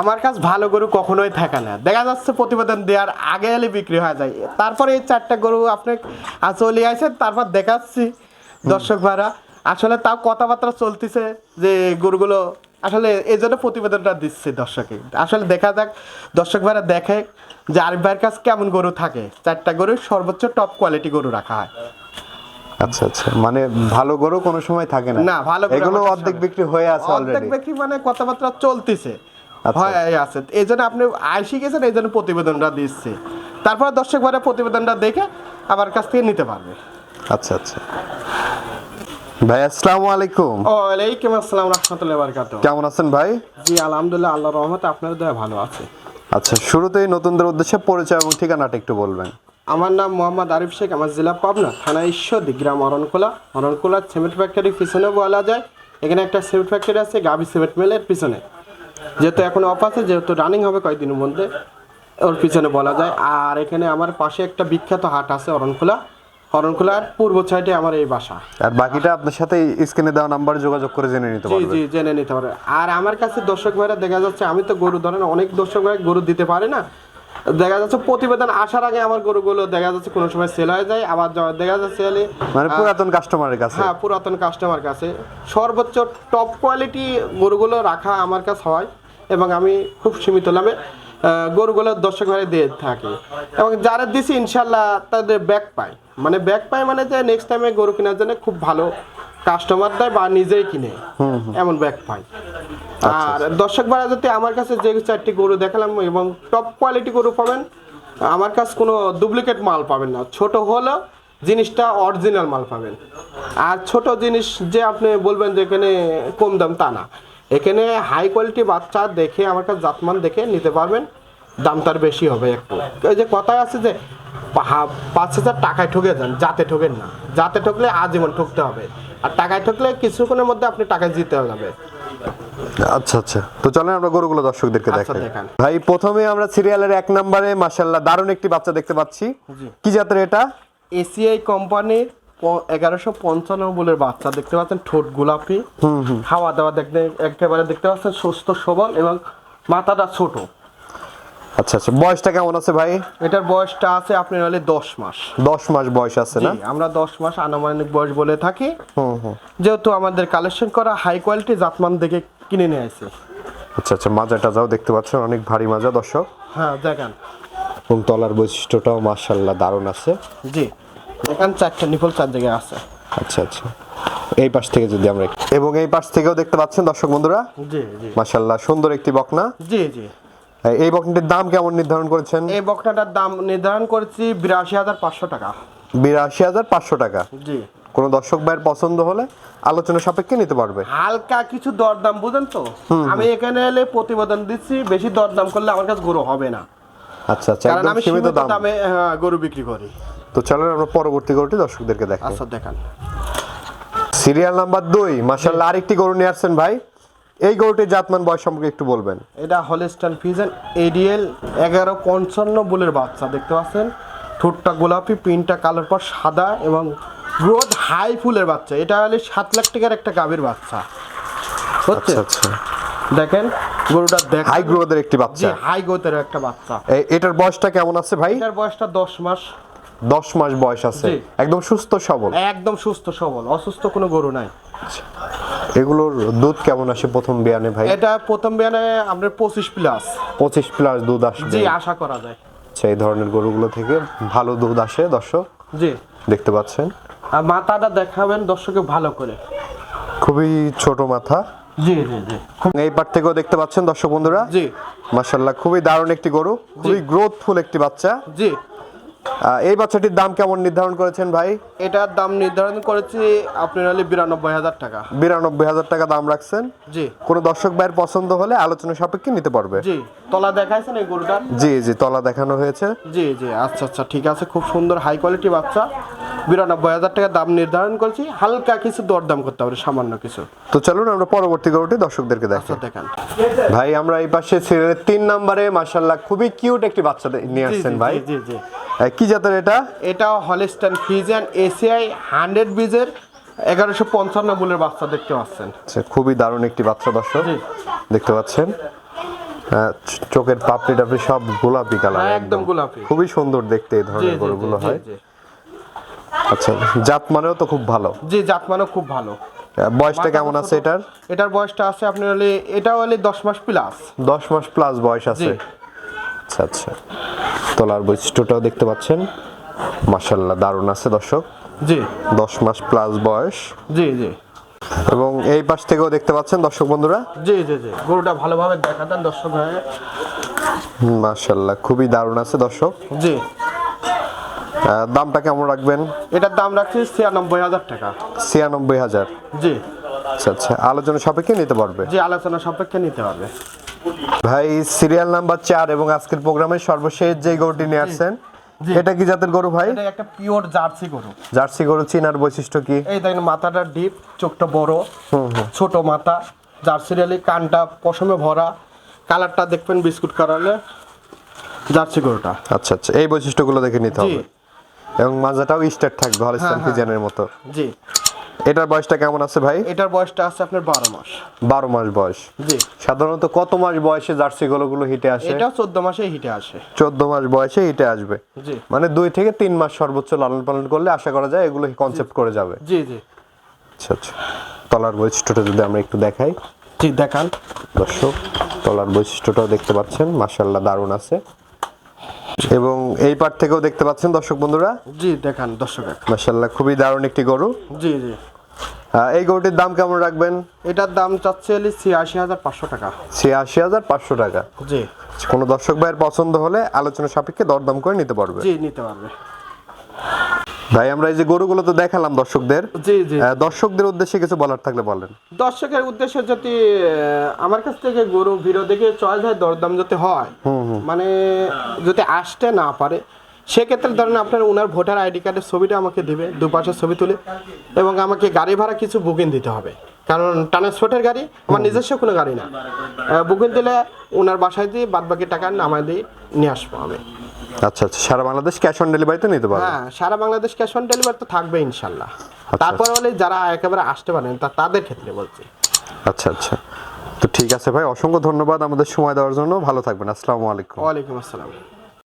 আমার কাছে ভালো গরু কখনোই থাকে না। দেখা যাচ্ছে প্রতিবেদন দেওয়ার আগে এলে বিক্রি হয়ে যায়। তারপরে এই চারটা গরু আপনি চলে আসেন তারপর দেখাচ্ছি দর্শক ভাড়া আসলে তাও কথাবার্তা চলতেছে যে গরুগুলো আসলে এই জন্য প্রতিবেদনটা দিচ্ছে দর্শকে। আসলে দেখা যাক দর্শক ভাড়া দেখে যে আরিফ ভাইয়ের কাছে কেমন গরু থাকে। চারটা গরু সর্বোচ্চ টপ কোয়ালিটি গরু রাখা হয়। আচ্ছা আচ্ছা। মানে ভালো গরু কোনো সময় থাকে না। না ভালো গরু এগুলো অর্ধেক বিক্রি হয়ে আছে অর্ধেক ব্যক্তি মানে কথাবার্তা চলতেছে। হয় আছে। এই জন্য আপনি আইসি গেছেন এই জন্য প্রতিবেদনটা দিচ্ছে। তারপর দর্শক ভাড়া প্রতিবেদনটা দেখে আমার কাছ থেকে নিতে পারবে। আচ্ছা আচ্ছা। ভাই আসসালামু আলাইকুম। ও আলাইকুম আসসালাম রহমতুল্লাহ বারকাত কেমন আছেন ভাই? জি আলহামদুলিল্লাহ আল্লাহ রহমতে আপনার দয়া ভালো আছে। আচ্ছা শুরুতেই নতুনদের উদ্দেশ্যে পরিচয় এবং ঠিকানাটা একটু বলবেন। আমার নাম মোহাম্মদ আরিফ শেখ আমার জেলা পাবনা থানা ঈশ্বরদী গ্রাম অরণকোলা। অরণখোলা সিমেন্ট ফ্যাক্টরির পিছনে বলা যায়। এখানে একটা সিমেন্ট ফ্যাক্টরি আছে গাবি সিমেন্ট মিলের পিছনে। যেহেতু এখন অফ আছে যেহেতু রানিং হবে কয়েকদিনের মধ্যে ওর পিছনে বলা যায়। আর এখানে আমার পাশে একটা বিখ্যাত হাট আছে অরণখোলা। অরণখোলার পূর্ব সাইডে আমার এই বাসা। আর বাকিটা আপনার সাথে স্ক্রিনে দেওয়া নাম্বারে যোগাযোগ করে জেনে নিতে পারবেন জি জেনে নিতে পারে আর আমার কাছে দর্শক ভাইরা দেখা যাচ্ছে আমি তো গরু ধরেন অনেক দর্শক ভাই গরু দিতে পারে না। দেখা যাচ্ছে প্রতিবেদন আসার আগে আমার গরুগুলো দেখা যাচ্ছে কোনো সময় সেল হয়ে যায় আবার দেখা যাচ্ছে মানে পুরাতন কাস্টমারের কাছে? হ্যাঁ পুরাতন কাস্টমার কাছে। সর্বোচ্চ টপ কোয়ালিটি গরুগুলো রাখা আমার কাছে হয় এবং আমি খুব সীমিত দামে আহ, গরুগুলো দর্শক ভাই দিয়ে থাকি। এবং যারা দিছি ইনশাল্লাহ তাদের ব্যাক পায়। মানে ব্যাক পায় মানে যে নেক্সট টাইমে গরু কেনার জন্য খুব ভালো কাস্টমার দেয় বা নিজেই কিনে এমন ব্যাক পায়। আর দর্শক ভাড়া যদি আমার কাছে যে চারটি গরু দেখালাম এবং টপ কোয়ালিটি গরু পাবেন, আমার কাছে কোনো ডুপ্লিকেট মাল পাবেন না। ছোট হলো জিনিসটা অরিজিনাল মাল পাবেন। আর ছোট জিনিস যে আপনি বলবেন যে এখানে কম দাম, তা না। এখানে হাই কোয়ালিটি বাচ্চা দেখে, আমার কাছে জাতমান দেখে নিতে পারবেন। দাম তার বেশি হবে একটু। ওই যে কথায় আছে যে পাঁচ হাজার টাকায় ঠকে যান যাতে ঠকেন না। যাতে ঠকলে আজীবন ঠকতে হবে। আর টাকায় ঠকলে কিছুক্ষণের মধ্যে আপনি টাকায় জিতে যাবে আচ্ছা আচ্ছা। তো চলেন আমরা গরুগুলো দর্শকদেরকে আচ্ছা, দেখাই। ভাই প্রথমে আমরা সিরিয়ালের এক নম্বরে মাশাল্লাহ দারুণ একটি বাচ্চা দেখতে পাচ্ছি। কি জাতের এটা? এসিআই কোম্পানির এগারোশো পঞ্চান্ন বলের বাচ্চা দেখতে পাচ্ছেন ঠোঁট গোলাপি। খাওয়া দাওয়া দেখতে একেবারে দেখতে পাচ্ছেন সুস্থ সবল এবং মাথাটা ছোট। আচ্ছা আচ্ছা। বয়সটা কেমন আছে ভাই? এটার বয়সটা আছে আপনার হলে দশ মাস। দশ মাস বয়স আছে না? আমরা দশ মাস আনুমানিক বয়স বলে থাকি। যেহেতু আমাদের কালেকশন করা হাই কোয়ালিটি জাতমান দেখে কিনে নিয়ে আসে আচ্ছা আচ্ছা। মাজাটা যাও দেখতে পাচ্ছেন অনেক ভারী মাজা দর্শক। হ্যাঁ দেখেন। এবং তলার বৈশিষ্ট্যটাও মার্শাল্লাহ দারুণ আছে। জি এখান চারটা নিপল চার জায়গায় আছে। আচ্ছা আচ্ছা। এই পাশ থেকে যদি আমরা এবং এই পাশ থেকেও দেখতে পাচ্ছেন দর্শক বন্ধুরা? জি জি। মার্শাল্লাহ সুন্দর একটি বকনা। জি জি। এই বকনাটির দাম কেমন নির্ধারণ করেছেন? এই বকনাটার দাম নির্ধারণ করেছি বিরাশি হাজার পাঁচশো টাকা। বিরাশি হাজার পাঁচশো টাকা? জি। কোনো দর্শক ভাইয়ের পছন্দ হলে আলোচনা সাপেক্ষে নিতে পারবে। হালকা কিছু দরদাম বুঝেন তো? আমি এখানে এলে প্রতিবেদন দিচ্ছি বেশি দরদাম করলে আমার কাছে গরু হবে না। আচ্ছা আচ্ছা কারণ আমি সীমিত সীমিত দামে। হ্যাঁ, গরু বিক্রি করি। তো চলেন আমরা পরবর্তী গরুটি দর্শকদেরকে দেখাই। আচ্ছা দেখান। সিরিয়াল নাম্বার দুই মাসাল্লাহ আরেকটি গরু নিয়ে আসছেন ভাই। এই গরুটির জাতমান বয়স সম্পর্কে একটু বলবেন। এটা হলিস্টান ফিজেন এডিএল এগারো পঞ্চান্ন বুলের বাচ্চা দেখতে পাচ্ছেন? ঠোঁটটা গোলাপি পিনটা কালোর পর সাদা এবং গ্রোথ হাই ফুলের বাচ্চা। এটা হলে সাত লাখ টাকার একটা গাভীর বাচ্চা। হচ্ছে? আচ্ছা আচ্ছা। দেখেন গরুটা দেখ হাই গ্রোথের একটি বাচ্চা। হাই গ্রোথের একটা বাচ্চা। এটার বয়সটা কেমন আছে ভাই? এটার বয়সটা দশ মাস। দশ মাস বয়স আছে। একদম সুস্থ সবল। একদম সুস্থ সবল অসুস্থ কোনো গরু নাই। এগুলোর দুধ কেমন আসে প্রথম বিয়ানে ভাই? এটা প্রথম বিয়ানে আপনার পঁচিশ প্লাস পঁচিশ প্লাস দুধ আসবে। জি আশা করা যায়। আচ্ছা এই ধরনের গরুগুলো থেকে ভালো দুধ আসে দর্শক? জি। দেখতে পাচ্ছেন। আর মাথাটা দেখাবেন দর্শকে ভালো করে। খুবই ছোট মাথা। জি জি জি। এই পার থেকেও দেখতে পাচ্ছেন দর্শক বন্ধুরা? জি। মাশাল্লাহ খুবই দারুণ একটি গরু। খুবই গ্রোথফুল একটি বাচ্চা। জি। এই বাচ্চাটির দাম কেমন নির্ধারণ করেছেন ভাই? এটার দাম নির্ধারণ করেছি আপনার হলে বিরানব্বই হাজার টাকা। বিরানব্বই হাজার টাকা দাম রাখছেন? জি। কোনো দর্শক ভাইয়ের পছন্দ হলে আলোচনা সাপেক্ষে নিতে পারবে। জি তলা দেখাইছেন এই গরুটার? জি জি তলা দেখানো হয়েছে। জি জি আচ্ছা আচ্ছা ঠিক আছে খুব সুন্দর হাই কোয়ালিটি বাচ্চা। বিরানব্বই হাজার টাকা দাম নির্ধারণ করছি হালকা কিছু দরদাম করতে হবে সামান্য কিছু। তো চলুন আমরা পরবর্তী গরুটি দর্শকদেরকে আচ্ছা দেখান। ভাই আমরা এই পাশে সিরিয়ালের তিন নম্বরে মাশাল্লাহ খুবই কিউট একটি বাচ্চা নিয়ে আসছেন ভাই। জি জি জি। কি জাতের এটা? এটা হলিস্টান ফিজিয়ান এসিআই হান্ড্রেড বিজের এগারোশো পঞ্চান্ন বুলের বাচ্চা দেখতে পাচ্ছেন। আচ্ছা, খুবই দারুণ একটি বাচ্চা দর্শক দেখতে পাচ্ছেন। চোখের পাপড়ি টাপড়ি সব গোলাপি কালার একদম গোলাপি। খুবই সুন্দর দেখতে এই ধরনের গরুগুলো হয়। আচ্ছা জাত মানেও তো খুব ভালো। জি জাতমানও খুব ভালো। বয়সটা কেমন আছে এটার? এটার বয়সটা আছে আপনার হলে এটা হলে দশ মাস প্লাস দশ মাস প্লাস বয়স আছে। আচ্ছা আচ্ছা। তলার বৈশিষ্ট্যটাও দেখতে পাচ্ছেন। মাসাল্লাহ দারুণ আছে দর্শক। জি। দশ মাস প্লাস বয়স। জি জি। এবং এই পাশ থেকেও দেখতে পাচ্ছেন দর্শক বন্ধুরা? জি জি জি। গরুটা ভালোভাবে দেখা দেন দর্শক ভাই। মাসাল্লাহ খুবই দারুণ আছে দর্শক। জি। দামটা কেমন রাখবেন? এটার দাম রাখছি ছিয়ানব্বই হাজার টাকা। ছিয়ানব্বই হাজার? জি। আচ্ছা আচ্ছা। আলোচনা সাপেক্ষে নিতে পারবে? জি আলোচনা সাপেক্ষে নিতে হবে ভাই সিরিয়াল নাম্বার চার এবং আজকের প্রোগ্রামের সর্বশেষ যে গরুটি নিয়ে আসছেন। এটা কি জাতের গরু ভাই? এটা একটা পিওর জার্সি গরু। জার্সি গরু চিনার বৈশিষ্ট্য কি? এই দেখেন মাথাটা ডিপ চোখটা বড় ছোট মাথা জার্সির আলি কানটা পশমে ভরা কালারটা দেখবেন বিস্কুট কালারে জার্সি গরুটা। আচ্ছা আচ্ছা। এই বৈশিষ্ট্যগুলো দেখে নিতে হবে। এবং মাজাটাও স্টার্ট থাকবে হ্যাঁ, হ্যাঁ। ফিজিয়ানের মতো। জি। এটার বয়সটা কেমন আছে ভাই? এটার বয়সটা আছে আপনার বারো মাস। বারো মাস বয়স। জি। সাধারণত কত মাস বয়সে জার্সি গরুগুলো হিটে আসে? এটাও চোদ্দ মাসে হিটে আসে। চোদ্দ মাস বয়সে হিটে আসবে। জি। মানে দুই থেকে তিন মাস সর্বোচ্চ লালন পালন করলে আশা করা যায় এগুলো কনসেপ্ট করে যাবে। জি জি। আচ্ছা আচ্ছা। তলার বৈশিষ্ট্যটা যদি আমরা একটু দেখাই। জি দেখান। দর্শক তলার বৈশিষ্ট্যটাও দেখতে পাচ্ছেন। মাশাল্লাহ দারুণ আছে। এবং এই পার থেকেও দেখতে পাচ্ছেন দর্শক বন্ধুরা? জি দেখান দর্শক মাশাল্লাহ খুবই দারুণ একটি গরু। জি জি। এই গরুটির দাম কেমন রাখবেন? এটার দাম চাচ্ছে হলে ছিয়াশি হাজার পাঁচশো টাকা। ছিয়াশি হাজার পাঁচশো টাকা। জি। কোনো দর্শক ভাইয়ের পছন্দ হলে আলোচনা সাপেক্ষে দরদাম করে নিতে পারবে। জি নিতে পারবে। ভাই আমরা এই যে গরুগুলো তো দেখালাম দর্শকদের। জি জি। দর্শকদের উদ্দেশ্যে কিছু বলার থাকলে বলেন। দর্শকের উদ্দেশ্যে যদি আমার কাছ থেকে গরু ভিডিও দেখে চয়েস হয় দরদাম যাতে হয় মানে যদি আসতে না পারে সেক্ষেত্রে ধরেন আপনার ওনার ভোটার আইডি কার্ডের ছবিটা আমাকে দিবে দুপাশের ছবি তুলে এবং আমাকে গাড়ি ভাড়া কিছু বুকিং দিতে হবে। কারণ ট্রান্সপোর্টের গাড়ি আমার নিজস্ব কোনো গাড়ি না। বুকিং দিলে ওনার বাসায় দিয়ে বাদ বাকি টাকা নামায় দিয়ে নিয়ে আসব আমি। আচ্ছা আচ্ছা সারা বাংলাদেশ ক্যাশ অন ডেলিভারিতে নিতে পারবে? হ্যাঁ সারা বাংলাদেশ ক্যাশ অন ডেলিভারি তো থাকবে ইনশাল্লাহ। তারপরে হলে যারা একেবারে আসতে পারেন তা তাদের ক্ষেত্রে বলছি। আচ্ছা আচ্ছা। তো ঠিক আছে ভাই অসংখ্য ধন্যবাদ আমাদের সময় দেওয়ার জন্য। ভালো থাকবেন আসসালামু আলাইকুম। ওয়ালাইকুম আসসালাম।